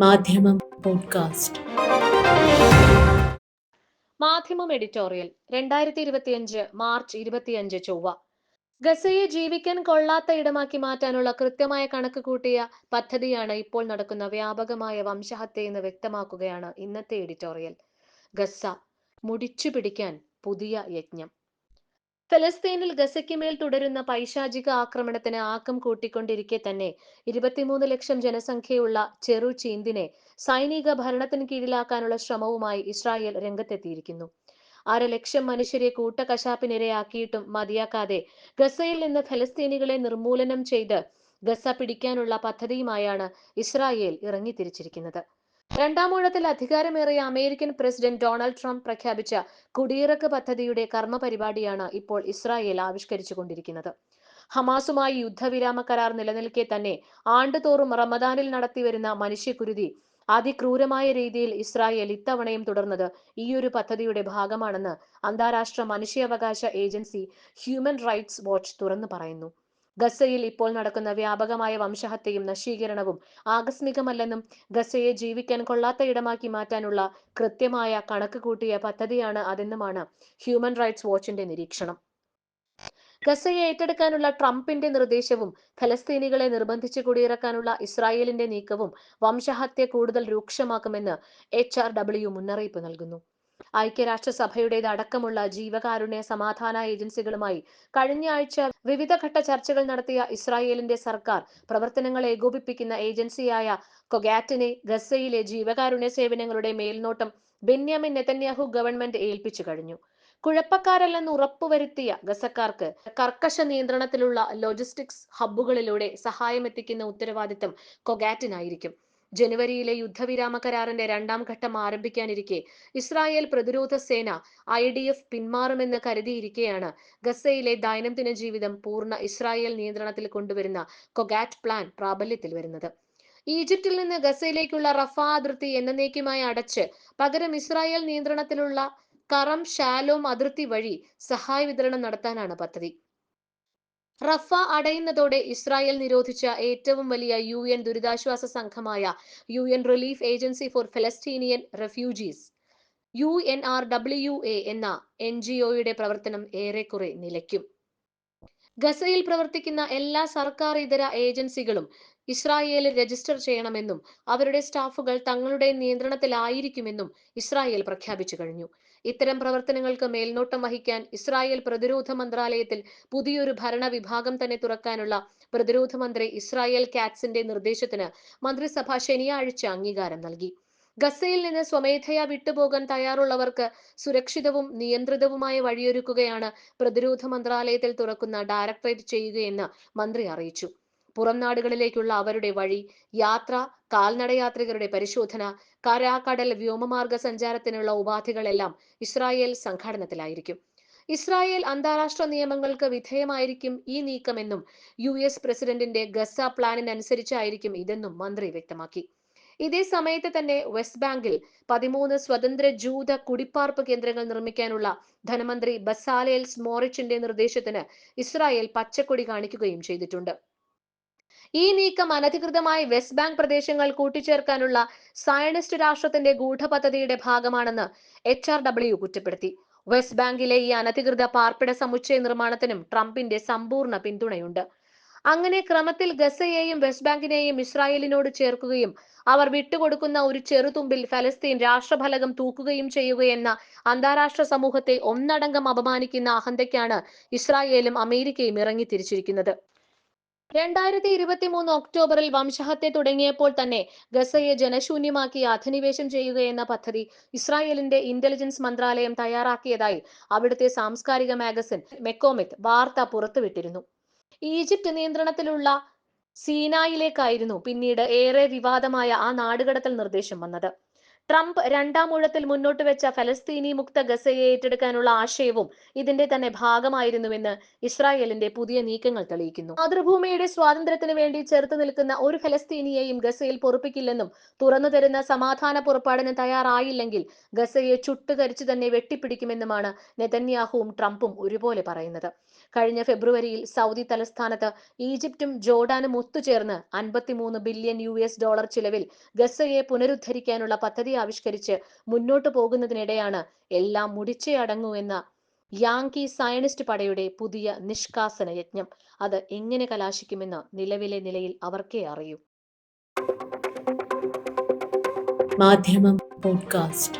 മാധ്യമം പോഡ്കാസ്റ്റ്. മാധ്യമം എഡിറ്റോറിയൽ രണ്ടായിരത്തി ഇരുപത്തിയഞ്ച് മാർച്ച് ഇരുപത്തിയഞ്ച് ചൊവ്വ. ഗസയെ ജീവിക്കാൻ കൊള്ളാത്ത ഇടമാക്കി മാറ്റാനുള്ള കൃത്യമായ കണക്ക് കൂട്ടിയ പദ്ധതിയാണ് ഇപ്പോൾ നടക്കുന്ന വ്യാപകമായ വംശഹത്യ എന്ന് വ്യക്തമാക്കുകയാണ് ഇന്നത്തെ എഡിറ്റോറിയൽ. ഗസ മുടിച്ചു പിടിക്കാൻ പുതിയ യജ്ഞം. ഫലസ്തീനിൽ ഗസയ്ക്ക് മേൽ തുടരുന്ന പൈശാചിക ആക്രമണത്തിന് ആക്കം കൂട്ടിക്കൊണ്ടിരിക്കെ തന്നെ ഇരുപത്തിമൂന്ന് ലക്ഷം ജനസംഖ്യയുള്ള ചെറു ചീന്തിനെ സൈനിക ഭരണത്തിന് കീഴിലാക്കാനുള്ള ശ്രമവുമായി ഇസ്രായേൽ രംഗത്തെത്തിയിരിക്കുന്നു. അര ലക്ഷം മനുഷ്യരെ കൂട്ടക്കശാപ്പിനിരയാക്കിയിട്ടും മതിയാക്കാതെ ഗസയിൽ നിന്ന് ഫലസ്തീനികളെ നിർമൂലനം ചെയ്ത് ഗസ പിടിക്കാനുള്ള പദ്ധതിയുമായാണ് ഇസ്രായേൽ ഇറങ്ങിത്തിരിച്ചിരിക്കുന്നത്. രണ്ടാം ഊഴത്തിൽ അധികാരമേറിയ അമേരിക്കൻ പ്രസിഡന്റ് ഡൊണാൾഡ് ട്രംപ് പ്രഖ്യാപിച്ച കുടിയിറക്ക് പദ്ധതിയുടെ കർമ്മ പരിപാടിയാണ് ഇപ്പോൾ ഇസ്രായേൽ ആവിഷ്കരിച്ചുകൊണ്ടിരിക്കുന്നത്. ഹമാസുമായി യുദ്ധവിരാമ കരാർ നിലനിൽക്കെ തന്നെ ആണ്ടുതോറും റമദാനിൽ നടത്തിവരുന്ന മനുഷ്യക്കുരുതി അതിക്രൂരമായ രീതിയിൽ ഇസ്രായേൽ ഇത്തവണയും തുടർന്നത് ഈയൊരു പദ്ധതിയുടെ ഭാഗമാണെന്ന് അന്താരാഷ്ട്ര മനുഷ്യാവകാശ ഏജൻസി ഹ്യൂമൻ റൈറ്റ്സ് വാച്ച് തുറന്നു പറയുന്നു. ഗസയിൽ ഇപ്പോൾ നടക്കുന്ന വ്യാപകമായ വംശഹത്യയും നശീകരണവും ആകസ്മികമല്ലെന്നും ഗസയെ ജീവിക്കാൻ കൊള്ളാത്ത ഇടമാക്കി മാറ്റാനുള്ള കൃത്യമായ കണക്ക് കൂട്ടിയ പദ്ധതിയാണ് അതെന്നുമാണ് ഹ്യൂമൻ റൈറ്റ്സ് വാച്ചിന്റെ നിരീക്ഷണം. ഗസയെ ഏറ്റെടുക്കാനുള്ള ട്രംപിന്റെ നിർദ്ദേശവും ഫലസ്തീനികളെ നിർബന്ധിച്ച് കുടിയിറക്കാനുള്ള ഇസ്രായേലിന്റെ നീക്കവും വംശഹത്യ കൂടുതൽ രൂക്ഷമാക്കുമെന്ന് എച്ച് ആർ ഡബ്ല്യു മുന്നറിയിപ്പ് നൽകുന്നു. ഐക്യരാഷ്ട്രസഭയുടേത് അടക്കമുള്ള ജീവകാരുണ്യ സമാധാന ഏജൻസികളുമായി കഴിഞ്ഞ ആഴ്ച വിവിധ ഘട്ട ചർച്ചകൾ നടത്തിയ ഇസ്രായേലിന്റെ സർക്കാർ പ്രവർത്തനങ്ങൾ ഏകോപിപ്പിക്കുന്ന ഏജൻസിയായ കൊഗാറ്റിനെ ഗസയിലെ ജീവകാരുണ്യ സേവനങ്ങളുടെ മേൽനോട്ടം ബെന്യാമിൻ നെതന്യാഹു ഗവൺമെന്റ് ഏൽപ്പിച്ചു കഴിഞ്ഞു. കുഴപ്പക്കാരല്ലെന്ന് ഉറപ്പുവരുത്തിയ ഗസക്കാർക്ക് കർക്കശ നിയന്ത്രണത്തിലുള്ള ലോജിസ്റ്റിക്സ് ഹബ്ബുകളിലൂടെ സഹായമെത്തിക്കുന്ന ഉത്തരവാദിത്തം കൊഗാറ്റിനായിരിക്കും. ജനുവരിയിലെ യുദ്ധവിരാമ കരാറിന്റെ രണ്ടാം ഘട്ടം ആരംഭിക്കാനിരിക്കെ ഇസ്രായേൽ പ്രതിരോധ സേന ഐ ഡി എഫ് പിന്മാറുമെന്ന് കരുതിയിരിക്കെയാണ് ഗസയിലെ ദൈനംദിന ജീവിതം പൂർണ ഇസ്രായേൽ നിയന്ത്രണത്തിൽ കൊണ്ടുവരുന്ന കൊഗാറ്റ് പ്ലാൻ പ്രാബല്യത്തിൽ വരുന്നത്. ഈജിപ്തിൽ നിന്ന് ഗസയിലേക്കുള്ള റഫ അതിർത്തി എന്നേക്കുമായി അടച്ച് പകരം ഇസ്രായേൽ നിയന്ത്രണത്തിലുള്ള കറം ഷാലോം അതിർത്തി വഴി സഹായ വിതരണം നടത്താനാണ് പദ്ധതി. റഫ അടയുന്നതോടെ ഇസ്രായേൽ നിരോധിച്ച ഏറ്റവും വലിയ യു എൻ ദുരിതാശ്വാസ സംഘമായ U N relief agency for Palestinian refugees U N R W A എന്ന എൻ ജി ഒയുടെ പ്രവർത്തനം ഏറെക്കുറെ നിലയ്ക്കും. ഗസയിൽ പ്രവർത്തിക്കുന്ന എല്ലാ സർക്കാർ ഇതര ഏജൻസികളും ഇസ്രായേലിൽ രജിസ്റ്റർ ചെയ്യണമെന്നും അവരുടെ സ്റ്റാഫുകൾ തങ്ങളുടെ നിയന്ത്രണത്തിലായിരിക്കുമെന്നും ഇസ്രായേൽ പ്രഖ്യാപിച്ചു കഴിഞ്ഞു. ഇത്തരം പ്രവർത്തനങ്ങൾക്ക് മേൽനോട്ടം വഹിക്കാൻ ഇസ്രായേൽ പ്രതിരോധ മന്ത്രാലയത്തിൽ പുതിയൊരു ഭരണ വിഭാഗം തന്നെ തുറക്കാനുള്ള പ്രതിരോധ മന്ത്രി ഇസ്രായേൽ കാറ്റ്സിന്റെ നിർദ്ദേശത്തിന് മന്ത്രിസഭ ശനിയാഴ്ച അംഗീകാരം നൽകി. ഗസയിൽ നിന്ന് സ്വമേധയാ വിട്ടുപോകാൻ തയ്യാറുള്ളവർക്ക് സുരക്ഷിതവും നിയന്ത്രിതവുമായ വഴിയൊരുക്കുകയാണ് പ്രതിരോധ മന്ത്രാലയത്തിൽ തുറക്കുന്ന ഡയറക്ടറേറ്റ് ചെയ്യുകയെന്ന് മന്ത്രി അറിയിച്ചു. പുറം നാടുകളിലേക്കുള്ള അവരുടെ വഴി യാത്ര കാൽനടയാത്രികരുടെ പരിശോധന കര കടൽ വ്യോമമാർഗ സഞ്ചാരത്തിനുള്ള ഉപാധികളെല്ലാം ഇസ്രായേൽ സംഘാടനത്തിലായിരിക്കും. ഇസ്രായേൽ അന്താരാഷ്ട്ര നിയമങ്ങൾക്ക് വിധേയമായിരിക്കും ഈ നീക്കമെന്നും യു എസ് പ്രസിഡന്റിന്റെ ഗസ പ്ലാനിനനുസരിച്ചായിരിക്കും ഇതെന്നും മന്ത്രി വ്യക്തമാക്കി. ഇതേ സമയത്ത് തന്നെ വെസ്റ്റ് ബാങ്കിൽ പതിമൂന്ന് സ്വതന്ത്ര ജൂത കുടിപ്പാർപ്പ് കേന്ദ്രങ്ങൾ നിർമ്മിക്കാനുള്ള ധനമന്ത്രി ബസാലേൽ സ്മോറിച്ചിന്റെ നിർദ്ദേശത്തിന് ഇസ്രായേൽ പച്ചക്കൊടി കാണിക്കുകയും ചെയ്തിട്ടുണ്ട്. ഈ നീക്കം അനധികൃതമായി വെസ്റ്റ് ബാങ്ക് പ്രദേശങ്ങൾ കൂട്ടിച്ചേർക്കാനുള്ള സയണിസ്റ്റ് രാഷ്ട്രത്തിന്റെ ഗൂഢപദ്ധതിയുടെ ഭാഗമാണെന്ന് എച്ച് ആർ ഡബ്ല്യു കുറ്റപ്പെടുത്തി. വെസ്റ്റ് ബാങ്കിലെ ഈ അനധികൃത പാർപ്പിട സമുച്ചയ നിർമ്മാണത്തിനും ട്രംപിന്റെ സമ്പൂർണ പിന്തുണയുണ്ട്. അങ്ങനെ ക്രമത്തിൽ ഗസയെയും വെസ്റ്റ് ബാങ്കിനെയും ഇസ്രായേലിനോട് ചേർക്കുകയും അവർ വിട്ടുകൊടുക്കുന്ന ഒരു ചെറുതുമ്പിൽ ഫലസ്തീൻ രാഷ്ട്രഫലകം തൂക്കുകയും ചെയ്യുകയെന്ന അന്താരാഷ്ട്ര സമൂഹത്തെ ഒന്നടങ്കം അപമാനിക്കുന്ന അഹന്തയ്ക്കാണ് ഇസ്രായേലും അമേരിക്കയും ഇറങ്ങിത്തിരിച്ചിരിക്കുന്നത്. രണ്ടായിരത്തി ഇരുപത്തി മൂന്ന് ഒക്ടോബറിൽ വംശഹത്യ തുടങ്ങിയപ്പോൾ തന്നെ ഗസയെ ജനശൂന്യമാക്കി അധിനിവേശം ചെയ്യുക എന്ന പദ്ധതി ഇസ്രായേലിന്റെ ഇന്റലിജൻസ് മന്ത്രാലയം തയ്യാറാക്കിയതായി അവിടുത്തെ സാംസ്കാരിക മാഗസിൻ മെക്കോമിത്ത് വാർത്ത പുറത്തുവിട്ടിരുന്നു. ഈജിപ്ത് നിയന്ത്രണത്തിലുള്ള സീനായിലേക്കായിരുന്നു പിന്നീട് ഏറെ വിവാദമായ ആ നാടുകടത്തൽ നിർദ്ദേശം വന്നത്. ട്രംപ് രണ്ടാം ഊഴത്തിൽ മുന്നോട്ട് വെച്ച ഫലസ്തീനി മുക്ത ഗസയെ ഏറ്റെടുക്കാനുള്ള ആശയവും ഇതിന്റെ തന്നെ ഭാഗമായിരുന്നുവെന്ന് ഇസ്രായേലിന്റെ പുതിയ നീക്കങ്ങൾ തെളിയിക്കുന്നു. മാതൃഭൂമിയുടെ സ്വാതന്ത്ര്യത്തിന് വേണ്ടി ചെറുത്തു നിൽക്കുന്ന ഒരു ഫലസ്തീനിയെയും ഗസയിൽ പൊറുപ്പിക്കില്ലെന്നും തുറന്നു തരുന്ന സമാധാന പുറപ്പാടിന് തയ്യാറായില്ലെങ്കിൽ ഗസയെ ചുട്ടുകരിച്ചു തന്നെ വെട്ടിപ്പിടിക്കുമെന്നുമാണ് നെതന്യാഹുവും ട്രംപും ഒരുപോലെ പറയുന്നത്. കഴിഞ്ഞ ഫെബ്രുവരിയിൽ സൗദി തലസ്ഥാനത്ത് ഈജിപ്തും ജോർഡാനും ഒത്തുചേർന്ന് അൻപത്തിമൂന്ന് ബില്യൺ യു ഡോളർ ചിലവിൽ ഗസയെ പുനരുദ്ധരിക്കാനുള്ള പദ്ധതി ആവിഷ്കരിച്ച് മുന്നോട്ടു പോകുന്നതിനിടെയാണ് എല്ലാം മുടിച്ചേ അടങ്ങൂ എന്ന യാങ്കി സയനിസ്റ്റ് പടയുടെ പുതിയ നിഷ്കാസന യജ്ഞം. അത് എങ്ങനെ കലാശിക്കുമെന്ന് നിലവിലെ നിലയിൽ അവർക്കേ അറിയൂ. മാധ്യമം പോഡ്കാസ്റ്റ്